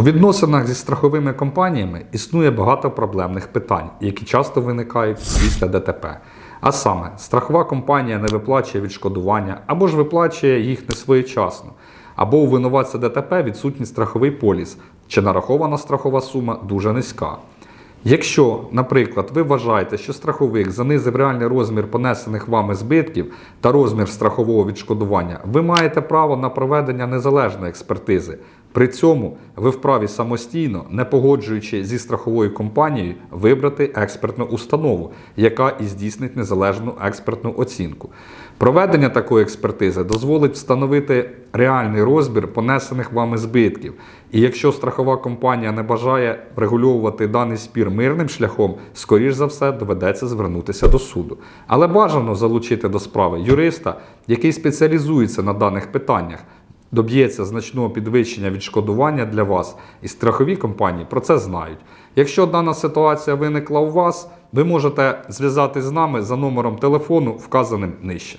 У відносинах зі страховими компаніями існує багато проблемних питань, які часто виникають після ДТП. А саме, страхова компанія не виплачує відшкодування або ж виплачує їх не своєчасно, або у винуватця ДТП відсутній страховий поліс, чи нарахована страхова сума дуже низька. Якщо, наприклад, ви вважаєте, що страховик занизив реальний розмір понесених вами збитків та розмір страхового відшкодування, ви маєте право на проведення незалежної експертизи. При цьому ви вправі самостійно, не погоджуючи зі страховою компанією, вибрати експертну установу, яка і здійснить незалежну експертну оцінку. Проведення такої експертизи дозволить встановити реальний розмір понесених вами збитків. І якщо страхова компанія не бажає врегульовувати даний спір мирним шляхом, скоріш за все доведеться звернутися до суду. Але бажано залучити до справи юриста, який спеціалізується на даних питаннях доб'ється значного підвищення відшкодування для вас, і страхові компанії про це знають. Якщо дана ситуація виникла у вас, ви можете зв'язатись з нами за номером телефону, вказаним нижче.